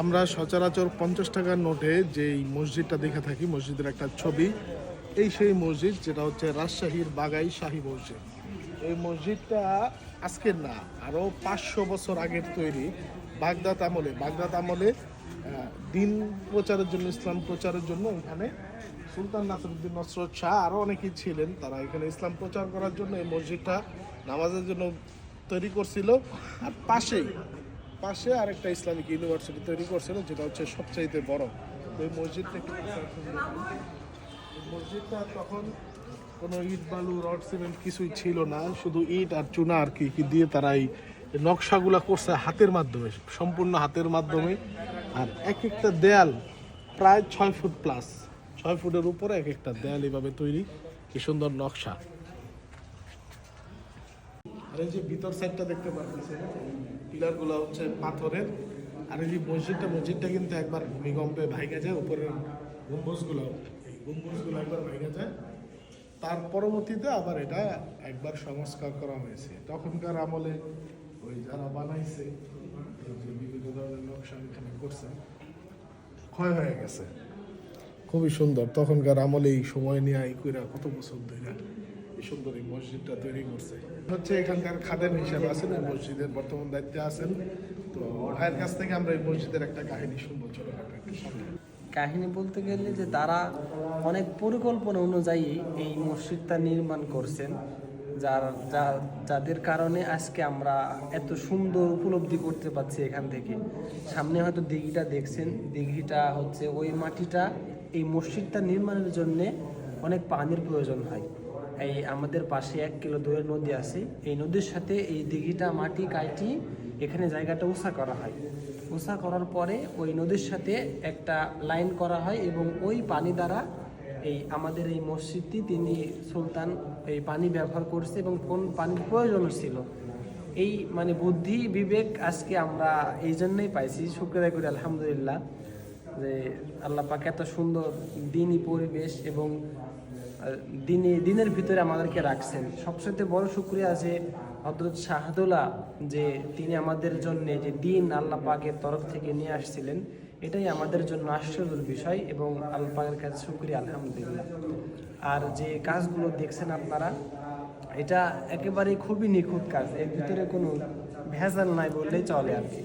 আমরা সচরাচর পঞ্চাশ টাকার নোটে যেই মসজিদটা দেখে থাকি, মসজিদের একটা ছবি, এই সেই মসজিদ যেটা হচ্ছে রাজশাহীর বাগাই শাহী মসজিদ। এই মসজিদটা আজকের না, আরও পাঁচশো বছর আগের তৈরি বাগদাদ আমলে। বাগদাদ আমলে দিন প্রচারের জন্য, ইসলাম প্রচারের জন্য এখানে সুলতান নাসরুদ্দিন নসরত শাহ আরও অনেকেই ছিলেন। তারা এখানে ইসলাম প্রচার করার জন্য এই মসজিদটা নামাজের জন্য তৈরি করছিল। আর পাশেই পাশে আরেকটা ইসলামিক ইউনিভার্সিটি তৈরি করছিল, যেটা হচ্ছে সবচাইতে বড়। ওই মসজিদটা একটু মসজিদটা তখন কোনো ইট, বালু, রড, সিমেন্ট কিছুই ছিল না। শুধু ইট আর চুনা আর কি কি দিয়ে তারা এই নকশাগুলা করছে হাতের মাধ্যমে, সম্পূর্ণ হাতের মাধ্যমে। আর এক একটা দেয়াল প্রায় ছয় ফুট প্লাস ছয় ফুটের উপরে এক একটা দেয়াল এইভাবে তৈরি। কি সুন্দর নকশা। আর এই যে ভিতর সাইডটা দেখতে পাচ্ছেন পিলারগুলো হচ্ছে পাথরের। আর এই যে মসজিদটা মসজিদটা কিন্তু একবার ভূমিকম্পে ভাইগা যায়, উপরের গম্বুজগুলো, এই গম্বুজগুলো একবার ভাইগা যায়। তার পরবর্তীতে আবার এটা একবার সংস্কার করা হয়েছে। তখনকার আমলে ওই যারা বানাইছে বিভিন্ন ধরনের নকশা এখানে করছে, ক্ষয় হয়ে গেছে। খুবই সুন্দর। তখনকার আমলে এই সময় নিয়ে কইরা কত বছর ধরে সুন্দর এই মসজিদটা তৈরি করছে। হচ্ছে এখানকার খাদেম হিসাবে আছেন, এই মসজিদের বর্তমান দায়িত্বে আছেন। তো ভাইয়ের কাছ থেকে আমরা এই মসজিদের একটা কাহিনী শুনব ছোটখাটো একটু কাহিনী বলতে গেলে যে তারা অনেক পরিকল্পনা অনুযায়ী এই মসজিদটা নির্মাণ করছেন, যার, যা, যাদের কারণে আজকে আমরা এত সুন্দর উপলব্ধি করতে পারছি এখান থেকে। সামনে হয়তো দিঘিটা দেখছেন, দিঘিটা হচ্ছে ওই মাটিটা, এই মসজিদটা নির্মাণের জন্যে অনেক পানির প্রয়োজন হয়। এই আমাদের পাশে এক কিলো দূরে নদী আছে। এই নদীর সাথে এই দিঘিটা, মাটি কাটি এখানে জায়গাটা উঁচা করা হয়। উঁচা করার পরে ওই নদীর সাথে একটা লাইন করা হয় এবং ওই পানি দ্বারা এই আমাদের এই মসজিদটি তিনি সুলতান এই পানি ব্যবহার করছে এবং কোন পানির প্রয়োজন ছিল। এই মানে বুদ্ধি, বিবেক আজকে আমরা এই জন্যই পাইছি। শুক্রিয়া করি, আলহামদুলিল্লাহ। যে আল্লাহ পাক এত সুন্দর দিনই পরিবেশ এবং দিনে, দিনের ভিতরে আমাদেরকে রাখছেন। সবচেয়ে বড় শুক্রিয়া যে হজরত শাহাদুল্লাহ যে তিনি আমাদের জন্য যে দিন আল্লাহ পাকের তরফ থেকে নিয়ে আসছিলেন, এটাই আমাদের জন্য আশ্চর্যের বিষয় এবং আল্লাহ পাকের কাছে শুক্রিয়া, আলহামদুলিল্লাহ। আর যে কাজগুলো দেখছেন আপনারা, এটা একেবারে খুবই নিখুঁত কাজ, এর ভিতরে কোনো ভেজাল নাই বললেই চলে আর কি।